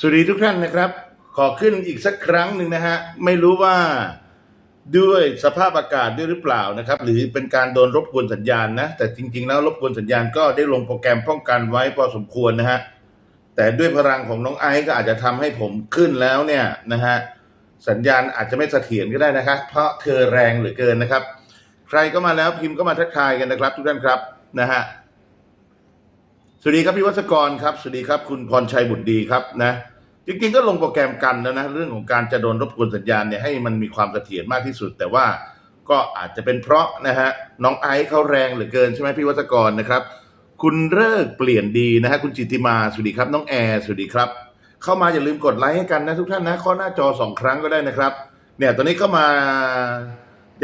สวัสดีทุกท่านนะครับ ขอขึ้นอีกสักครั้งหนึ่งนะฮะ ไม่รู้ว่าด้วยสภาพอากาศด้วยหรือเปล่านะครับ หรือเป็นการโดนรบกวนสัญญาณนะ แต่จริง ๆ แล้วรบกวนสัญญาณก็ได้ลงโปรแกรมป้องกันไว้พอสมควรนะฮะ แต่ด้วยพลังของน้องไอซ์ก็อาจจะทำให้ผมขึ้นแล้วเนี่ยนะฮะ สัญญาณอาจจะไม่เสถียรก็ได้นะครับเพราะเธอแรงเหลือเกินนะครับ ใครก็มาแล้วพิมพ์ก็มาทักทายกันนะครับ ทุกท่านครับนะฮะ สวัสดีครับพี่วัชกรครับ สวัสดีครับคุณพรชัยบุตรดีครับนะจริงๆก็ลงโปรแกรมกันแล้วนะ เรื่องของการจะโดนรบกวนสัญญาณเนี่ยให้มันมีความเสถียรมากที่สุด แต่ว่าก็อาจจะเป็นเพราะนะฮะน้องไอซ์เขาแรงเหลือเกินใช่ไหมพี่วัชกรนะครับ คุณเลิกเปลี่ยนดีนะฮะคุณจิตติมาสวัสดีครับ น้องแอร์สวัสดีครับ เข้ามาอย่าลืมกดไลค์ให้กันนะทุกท่านนะข้อหน้าจอสองครั้งก็ได้นะครับ เนี่ยตอนนี้เข้ามา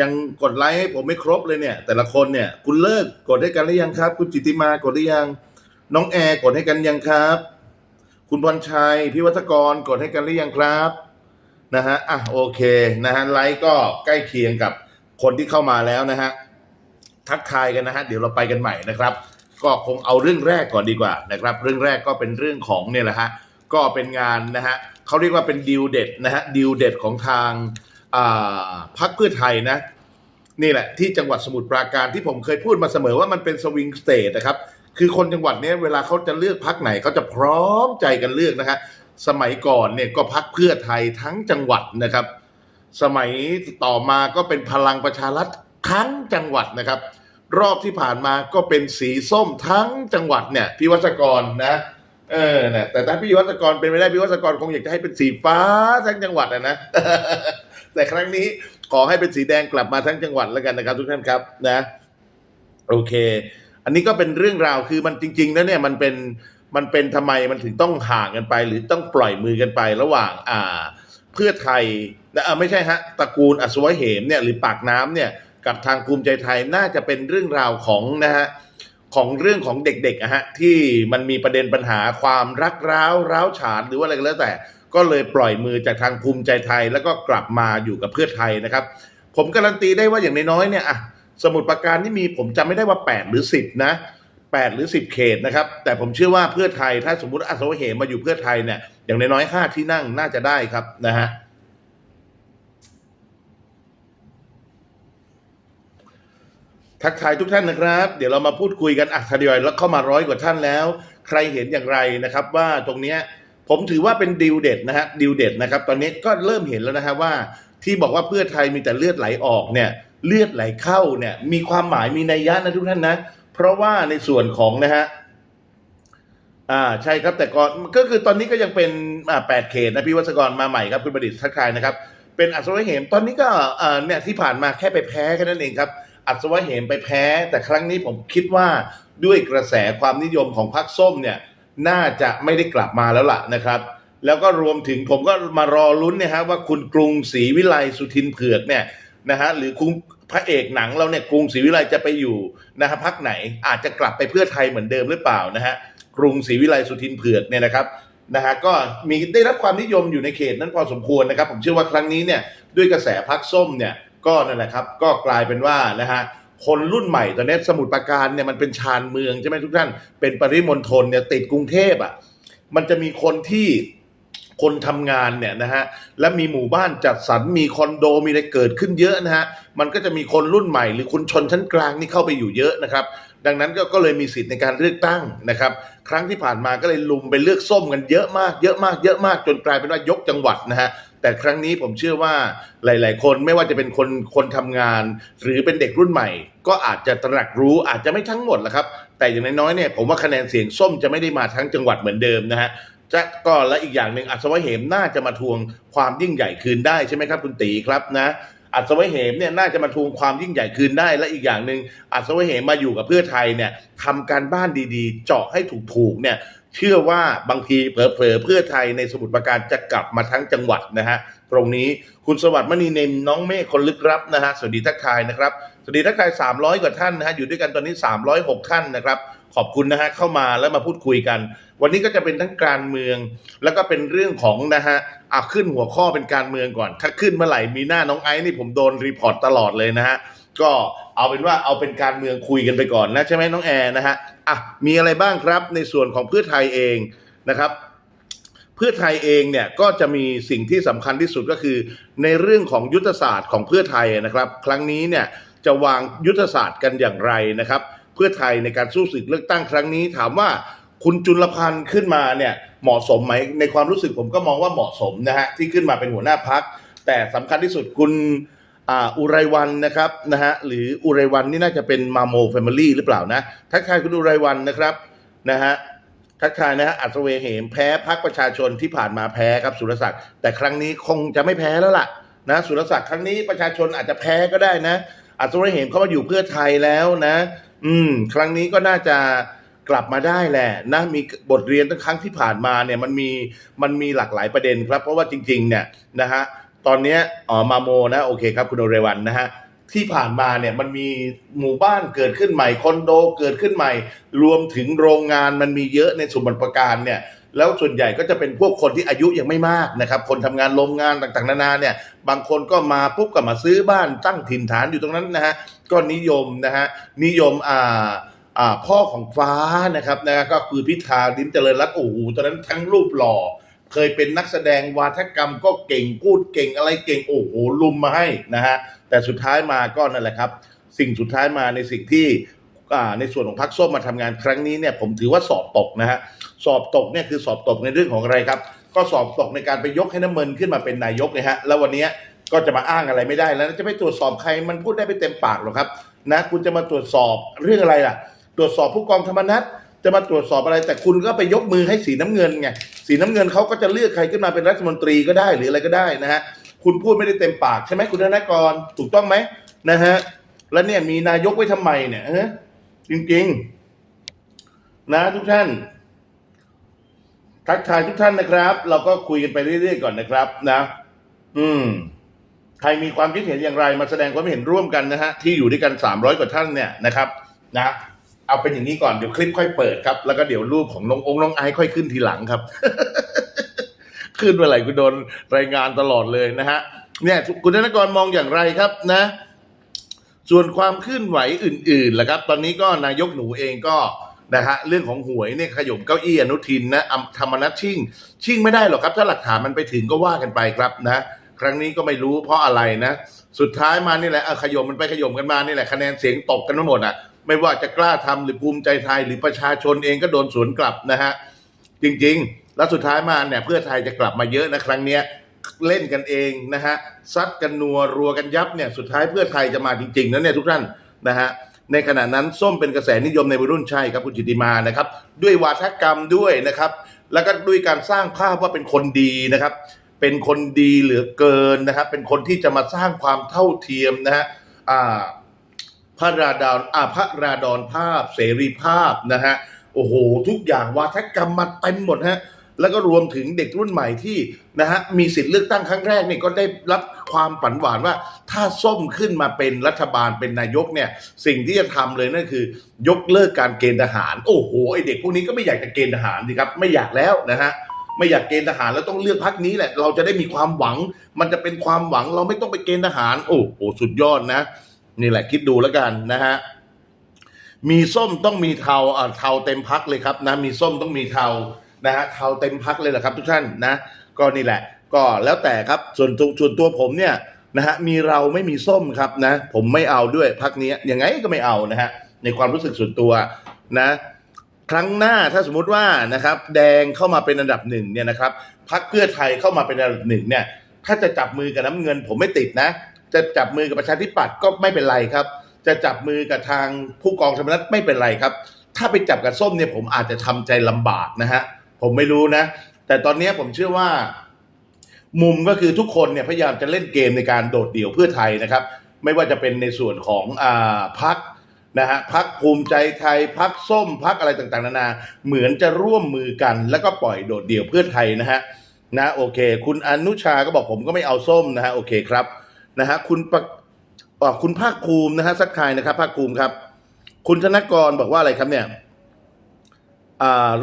ยังกดไลค์ให้ผมไม่ครบเลยเนี่ย แต่ละคนเนี่ย คุณเลิกกดให้กันหรือยังครับ คุณจิตติมากดหรือยัง น้องแอร์กดให้กันยังครับ คุณพรชัยพี่วัฒกรกดให้กันหรือยังครับนะฮะอะโอเคนะฮะไลค์ก็ใกล้เคียงกับคนที่เข้ามาแล้วนะฮะทักทายกันนะฮะเดี๋ยวเราไปกันใหม่นะครับ ก็คงเอาเรื่องแรกก่อนดีกว่านะครับ เรื่องแรกก็เป็นเรื่องของเนี่ยแหละฮะก็เป็นงานนะฮะเขาเรียกว่าเป็นดีลเด็ดนะฮะดีลเด็ดของทางพรรคเพื่อไทยนะนี่แหละที่จังหวัดสมุทรปราการที่ผมเคยพูดมาเสมอว่ามันเป็นสวิงสเตทนะครับ คือคนจังหวัดเนี้ยเวลาเขาจะเลือกพักไหนเขาจะพร้อมใจกันเลือกนะฮะสมัยก่อนเนี่ยก็พักเพื่อไทยทั้งจังหวัดนะครับ สมัยต่อมาก็เป็นพลังประชารัฐทั้งจังหวัดนะครับ รอบที่ผ่านมาก็เป็นสีส้มทั้งจังหวัดเนี่ยพี่วัชกรนะเออนะแต่ถ้าพี่วัชกรเป็นไม่ได้พี่วัชกรคงอยากจะให้เป็นสีฟ้าทั้งจังหวัดอะนะแต่ครั้งนี้ขอให้เป็นสีแดงกลับมาทั้งจังหวัดแล้วกันนะครับ ทุกท่านครับนะ โอเค อันนี้ก็เป็นเรื่องราวคือมันจริงๆแล้วเนี่ยมันเป็นมันเป็นทำไมมันถึงต้องห่างกันไป หรือต้องปล่อยมือกันไประหว่างอ่าเพื่อไทยนะไม่ใช่ฮะตระกูลอัศวะเหมเนี่ยหรือปากน้ำเนี่ยกับทางภูมิใจไทยน่าจะเป็นเรื่องราวของนะฮะของเรื่องของเด็กๆอะฮะที่มันมีประเด็นปัญหาความรักร้าวร้าวฉานหรือว่าอะไรก็แล้วแต่ ก็เลยปล่อยมือจากทางภูมิใจไทย แล้วก็กลับมาอยู่กับเพื่อไทยนะครับ ผมการันตีได้ว่าอย่างน้อยๆเนี่ยอะ สมุดประการที่มีผมจำไม่ได้ว่า 8 หรือ 10 นะ 8 หรือ 10 เขตนะครับ แต่ผมเชื่อว่าเพื่อไทยถ้าสมมติอัศวเหมมาอยู่เพื่อไทยเนี่ย อย่างน้อยๆ5ที่นั่งน่าจะได้ครับนะฮะทักทายทุกท่านนะครับ เดี๋ยวเรามาพูดคุยกันอะทยอยแล้วเข้ามาร้อยกว่าท่านแล้ว ใครเห็นอย่างไรนะครับ ว่าตรงเนี้ยผมถือว่าเป็นดิวเด็ดนะฮะดิวเด็ดนะครับ ตอนนี้ก็เริ่มเห็นแล้วนะฮะว่า ที่บอกว่าเพื่อไทยมีแต่เลือดไหลออกเนี่ย เลือดไหลเข้าเนี่ยมีความหมายมีนัยยะนะทุกท่านนะ เพราะว่าในส่วนของนะฮะอ่าใช่ครับแต่ก่อนก็คือตอนนี้ก็ยังเป็นอ่าแปดเขตนะพี่วัชกรมาใหม่ครับคุณประดิษฐ์ทักทายนะครับ เป็นอัศวะเหมตอนนี้ก็อ่าเนี่ยที่ผ่านมาแค่ไปแพ้แค่นั้นเองครับ อัศวะเหมไปแพ้ แต่ครั้งนี้ผมคิดว่าด้วยกระแสความนิยมของพรรคส้มเนี่ยน่าจะไม่ได้กลับมาแล้วล่ะนะครับ แล้วก็รวมถึงผมก็มารอลุ้นนี่ยฮะว่าคุณกรุงศรีวิไลสุทินเผือกเนี่ยนะฮะหรือคุณ พระเอกหนังเราเนี่ยกรุงศรีวิไลจะไปอยู่นะฮะพักไหนอาจจะกลับไปเพื่อไทยเหมือนเดิมหรือเปล่านะฮะกรุงศรีวิไลสุทินเผือกเนี่ยนะครับนะฮะก็มีได้รับความนิยมอยู่ในเขตนั้นพอสมควรนะครับ ผมเชื่อว่าครั้งนี้เนี่ยด้วยกระแสพักส้มเนี่ยก็นั่นแหละครับก็กลายเป็นว่านะฮะคนรุ่นใหม่ตอนนี้สมุทรปราการเนี่ยมันเป็นชานเมืองใช่ไหมทุกท่านเป็นปริมณฑลเนี่ยติดกรุงเทพอะมันจะมีคนที่ คนทำงานเนี่ยนะฮะและมีหมู่บ้านจัดสรรมีคอนโดมีอะไรเกิดขึ้นเยอะนะฮะมันก็จะมีคนรุ่นใหม่ หรือคนชนชั้นกลางนี่เข้าไปอยู่เยอะนะครับดังนั้นก็ก็เลยมีสิทธิ์ในการเลือกตั้งนะครับ ครั้งที่ผ่านมาก็เลยลุมไปเลือกส้มกันเยอะมากเยอะมากเยอะมากจนกลายเป็นว่ายกจังหวัดนะฮะแต่ครั้งนี้ผมเชื่อว่าหลาย ๆ คนไม่ว่าจะเป็นคนคนทำงาน หรือเป็นเด็กรุ่นใหม่ ก็อาจจะตระหนักรู้อาจจะไม่ทั้งหมดแหละครับ แต่อย่างน้อยๆเนี่ยผมว่าคะแนนเสียงส้มจะไม่ได้มาทั้งจังหวัดเหมือนเดิมนะฮะ จะก็และอีกอย่างหนึ่งอัศวเหมน่าจะมาทวงความยิ่งใหญ่คืนได้ใช่ไหมครับ คุณตีครับนะอัศวเหมเนี่ยน่าจะมาทวงความยิ่งใหญ่คืนได้ และอีกอย่างหนึ่งอัศวเหมมาอยู่กับเพื่อไทยเนี่ยทำการบ้านดีๆ เจาะให้ถูกๆเนี่ยเชื่อว่าบางทีเผลอๆเพื่อไทยในสมุทรปราการจะกลับมาทั้งจังหวัดนะฮะตรงนี้คุณสวัสดิ์มณีเนมน้องเมฆคนลึกลับนะฮะสวัสดีทักทายนะครับ สวัสดีทักทาย300 กว่าท่านนะฮะอยู่ด้วยกันตอนนี้ 306ท่านนะครับ ขอบคุณนะฮะเข้ามาแล้วมาพูดคุยกัน วันนี้ก็จะเป็นทั้งการเมือง แล้วก็เป็นเรื่องของนะฮะอะขึ้นหัวข้อเป็นการเมืองก่อน ถ้าขึ้นเมื่อไหร่มีหน้าน้องไอซ์นี่ผมโดนรีพอร์ตตลอดเลยนะฮะก็เอาเป็นว่าเอาเป็นการเมืองคุยกันไปก่อนนะใช่ไหมน้องแอร์นะฮะอะมีอะไรบ้างครับในส่วนของเพื่อไทยเองนะครับเพื่อไทยเองเนี่ยก็จะมีสิ่งที่สำคัญที่สุดก็คือ ในเรื่องของยุทธศาสตร์ของเพื่อไทยนะครับ ครั้งนี้เนี่ย จะวางยุทธศาสตร์กันอย่างไรนะครับ เพื่อไทยในการสู้ศึกเลือกตั้งครั้งนี้ถามว่าคุณจุลพันธ์ขึ้นมาเนี่ยเหมาะสมไหมในความรู้สึกผมก็มองว่าเหมาะสมนะฮะที่ขึ้นมาเป็นหัวหน้าพัก แต่สำคัญที่สุดคุณอุไรวันนะครับนะฮะหรืออุไรวันนี่น่าจะเป็นมาโมแฟมิลี่หรือเปล่านะทักทายคุณอุไรวันนะครับนะฮะทักทายนะฮะอัศเวเหมแพ้พักประชาชนที่ผ่านมาแพ้ครับสุรศักดิ์แต่ครั้งนี้คงจะไม่แพ้แล้วล่ะนะสุรศักดิ์ครั้งนี้ประชาชนอาจจะแพ้ก็ได้นะ อัศเวเหมเขามาอยู่เพื่อไทยแล้วนะ อืม ครั้งนี้ก็น่าจะกลับมาได้แหละนะมีบทเรียนตั้งครั้งที่ผ่านมาเนี่ยมันมีมันมีหลากหลายประเด็นครับ เพราะว่าจริง ๆ เนี่ยนะฮะตอนนี้อ๋อมาโมนะโอเคครับคุณโอเรวันนะฮะที่ผ่านมาเนี่ยมันมีหมู่บ้านเกิดขึ้นใหม่คอนโดเกิดขึ้นใหม่ รวมถึงโรงงานมันมีเยอะในสมุทรปราการเนี่ย แล้วส่วนใหญ่ก็จะเป็นพวกคนที่อายุยังไม่มากนะครับ คนทำงานโรงงานต่างๆ นานาเนี่ย บางคนก็มาปุ๊บก็มาซื้อบ้านตั้งถิ่นฐานอยู่ตรงนั้นนะฮะ ก็นิยมนะฮะ นิยมอ่าอ่าพ่อของฟ้านะครับนะก็คือพิธาลิ้มเจริญรัตน์โอ้โหตอนนั้นทั้งรูปหล่อ เคยเป็นนักแสดงวาทกรรมก็เก่งพูดเก่งอะไรเก่งโอ้โหลุมมาให้นะฮะแต่สุดท้ายมาก็นั่นแหละครับ สิ่งสุดท้ายมาในสิ่งที่ ในส่วนของพรรคส้มมาทำงานครั้งนี้เนี่ยผมถือว่าสอบตกนะฮะสอบตกเนี่ยคือสอบตกในเรื่องของอะไรครับ ก็สอบตกในการไปยกให้น้ำมันขึ้นมาเป็นนายกนะฮะแล้ววันนี้ก็จะมาอ้างอะไรไม่ได้แล้วจะไปตรวจสอบใครมันพูดได้ไม่เต็มปากหรอกครับนะคุณจะมาตรวจสอบเรื่องอะไรล่ะ ตรวจสอบผู้กองธรรมนัฐจะมาตรวจสอบอะไร แต่คุณก็ไปยกมือให้สีน้ำเงินไงสีน้ำเงินเขาก็จะเลือกใครขึ้นมาเป็นรัฐมนตรีก็ได้หรืออะไรก็ได้นะฮะคุณพูดไม่ได้เต็มปากใช่ไหมคุณธนกรถูกต้องไหมนะฮะแล้วเนี่ยมีนายกไว้ทำไมเนี่ย จริงๆ นะทุกท่าน ทักทายทุกท่านนะครับ เราก็คุยกันไปเรื่อยๆก่อนนะครับ นะ อืม ใครมีความคิดเห็นอย่างไรมาแสดงความเห็นร่วมกันนะฮะที่อยู่ด้วยกันสามร้อยกว่าท่านเนี่ยนะครับ นะเอาเป็นอย่างนี้ก่อนเดี๋ยวคลิปค่อยเปิดครับ แล้วก็เดี๋ยวรูปของน้ององค์น้องไอค่อยขึ้นทีหลังครับ ขึ้นเมื่อไหร่กูโดนรายงานตลอดเลยนะฮะเนี่ยคุณธนกรมองอย่างไรครับนะ ส่วนความเคลื่อนไหวอื่นๆล่ะครับ ตอนนี้ก็นายกหนูเองก็นะฮะเรื่องของหวยเนี่ยขย่มเก้าอี้อนุทินนะอำธรรมนัฐชิ่ง ชิ่งไม่ได้หรอกครับ ถ้าหลักฐานมันไปถึงก็ว่ากันไปครับนะ ครั้งนี้ก็ไม่รู้เพราะอะไรนะ สุดท้ายมานี่แหละขย่มมันไปขย่มกันมานี่แหละคะแนนเสียงตกกันทั้งหมดอะไม่ว่าจะกล้าทำหรือภูมิใจไทยหรือประชาชนเองก็โดนสวนกลับนะฮะจริงๆ แล้วสุดท้ายมาเนี่ยเพื่อไทยจะกลับมาเยอะนะครั้งเนี้ย เล่นกันเองนะฮะซัดกันนัวรัวกันยับเนี่ยสุดท้ายเพื่อไทยจะมาจริงๆนะเนี่ยทุกท่านนะฮะในขณะนั้นส้มเป็นกระแสนิยมในวัยรุ่นใช่ครับคุณจิติมานะครับ ด้วยวาทกรรมด้วยนะครับ แล้วก็ด้วยการสร้างภาพว่าเป็นคนดีนะครับ เป็นคนดีเหลือเกินนะครับ เป็นคนที่จะมาสร้างความเท่าเทียมนะฮะพระราดอนอาพระราดอนภาพเสรีภาพนะฮะโอ้โห ทุกอย่างวาทกรรมมาเต็มหมดฮะ แล้วก็รวมถึงเด็กรุ่นใหม่ที่นะฮะมีสิทธิ์เลือกตั้งครั้งแรกเนี่ยก็ได้รับความฝันหวานว่า ถ้าส้มขึ้นมาเป็นรัฐบาลเป็นนายกเนี่ยสิ่งที่จะทำเลยนั่นคือ ยกเลิกการเกณฑ์ทหาร โอ้โหไอเด็กพวกนี้ก็ไม่อยากจะเกณฑ์ทหารสิครับไม่อยากแล้วนะฮะไม่อยากเกณฑ์ทหารแล้วต้องเลือกพักนี้แหละ เราจะได้มีความหวัง มันจะเป็นความหวังเราไม่ต้องไปเกณฑ์ทหาร โอ้โหสุดยอดนะ นี่แหละคิดดูแล้วกันนะฮะมีส้มต้องมีเทาอ่าเทาเต็มพักเลยครับนะมีส้มต้องมีเทา นะฮะเทาเต็มพักเลยแหละครับทุกท่านนะ ก็นี่แหละ ก็แล้วแต่ครับส่วนตัวส่วนตัวผมเนี่ยนะฮะมีเราไม่มีส้มครับนะ ผมไม่เอาด้วยพักนี้ยังไงก็ไม่เอานะฮะในความรู้สึกส่วนตัวนะครั้งหน้าถ้าสมมุติว่านะครับแดงเข้ามาเป็นอันดับหนึ่งเนี่ยนะครับพักเพื่อไทยเข้ามาเป็นอันดับหนึ่งเนี่ยถ้าจะจับมือกับน้ำเงิน ผมไม่ติดนะ จะจับมือกับประชาธิปัตย์ก็ไม่เป็นไรครับ จะจับมือกับทางผู้กองธรรมนัฐไม่เป็นไรครับ ถ้าไปจับกับส้มเนี่ยผมอาจจะทำใจลำบากนะฮะ ผมไม่รู้นะ แต่ตอนนี้ผมเชื่อว่า มุมก็คือทุกคนเนี่ยพยายามจะเล่นเกมในการโดดเดี่ยวเพื่อไทยนะครับ ไม่ว่าจะเป็นในส่วนของอ่าพักนะฮะพักภูมิใจไทยพักส้มพักอะไรต่างๆ นานาเหมือนจะร่วมมือกัน แล้วก็ปล่อยโดดเดี่ยวเพื่อไทยนะฮะนะโอเค คุณอนุชาก็บอกผมก็ไม่เอาส้มนะฮะโอเคครับนะฮะคุณปะคุณภาคภูมินะฮะสักทายนะครับภาคภูมิครับ คุณธนกรบอกว่าอะไรครับเนี่ย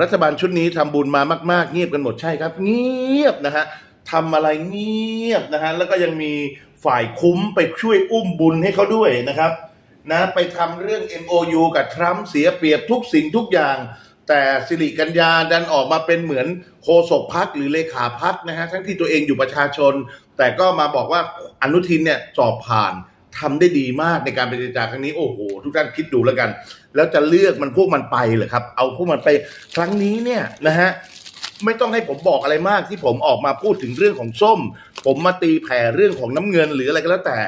รัฐบาลชุดนี้ทำบุญมามาก ๆ เงียบกันหมดใช่ครับ เงียบนะฮะทำอะไรเงียบนะฮะแล้วก็ยังมีฝ่ายคุ้มไปช่วยอุ้มบุญให้เขาด้วยนะครับนะไปทำเรื่อง MOU กับทรัมป์เสียเปรียบทุกสิ่งทุกอย่าง แต่สิริกัญญาดันออกมาเป็นเหมือนโฆษกพักหรือเลขาพักนะฮะทั้งที่ตัวเองอยู่ประชาชน แต่ก็มาบอกว่าอนุทินเนี่ยสอบผ่าน ทำได้ดีมากในการปเจรจาครั้งนี้โอ้โหทุกท่านคิดดูแล้วกัน แล้วจะเลือกมันพวกมันไปเหรอครับ เอาพวกมันไปครั้งนี้เนี่ยนะฮะไม่ต้องให้ผมบอกอะไรมากที่ผมออกมาพูดถึงเรื่องของส้ม ผมมาตีแผ่เรื่องของน้ำเงินหรืออะไรก็แล้วแต่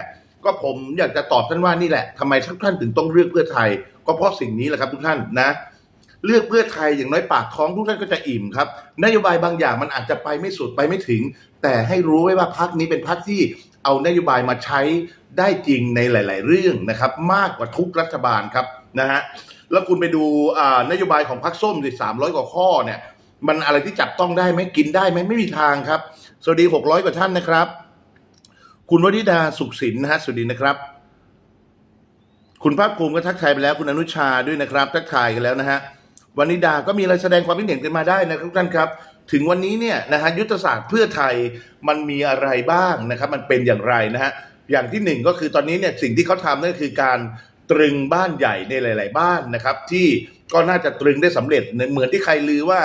ก็ผมอยากจะตอบท่านว่านี่แหละทำไมทุกท่านถึงต้องเลือกเพื่อไทย ก็เพราะสิ่งนี้แหละครับทุกท่านนะ เลือกเพื่อไทยอย่างน้อยปากท้องทุกท่านก็จะอิ่มครับนโยบายบางอย่างมันอาจจะไปไม่สุดไปไม่ถึง แต่ให้รู้ไว้ว่าพักนี้เป็นพักที่ เอานโยบายมาใช้ได้จริงในหลาย ๆ เรื่องนะครับ มากกว่าทุกรัฐบาลครับนะฮะแล้วคุณไปดูอ่านโยบายของพักส้มสิสามร้อยกว่าข้อเนี่ย มันอะไรที่จับต้องได้ไหมกินได้ไหมไม่มีทางครับ สวัสดีหกร้อยกว่าท่านนะครับ คุณวนิดาสุขสินนะฮะสวัสดีนะครับ คุณภาคภูมิก็ทักทายไปแล้ว คุณอนุชาด้วยนะครับ ทักทายกันแล้วนะฮะวันนิดาก็มีอะไรแสดงความคิดเห็นกันมาได้นะครับทุกท่านครับ ถึงวันนี้เนี่ยนะฮะยุทธศาสตร์เพื่อไทยมันมีอะไรบ้างนะครับ มันเป็นอย่างไรนะฮะอย่างที่หนึ่งก็คือตอนนี้เนี่ยสิ่งที่เขาทำนั่นคือการตรึงบ้านใหญ่ในหลาย ๆ บ้านนะครับ ที่ก็น่าจะตรึงได้สำเร็จเหมือนที่ใครลือว่า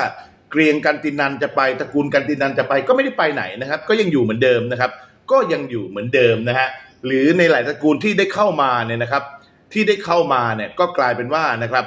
เกรียงกันตินันจะไปตระกูลกันตินันจะไปก็ไม่ได้ไปไหนนะครับ ก็ยังอยู่เหมือนเดิมนะครับ ก็ยังอยู่เหมือนเดิมนะฮะหรือในหลายตระกูลที่ได้เข้ามาเนี่ยนะครับ ที่ได้เข้ามาเนี่ยก็กลายเป็นว่านะครับ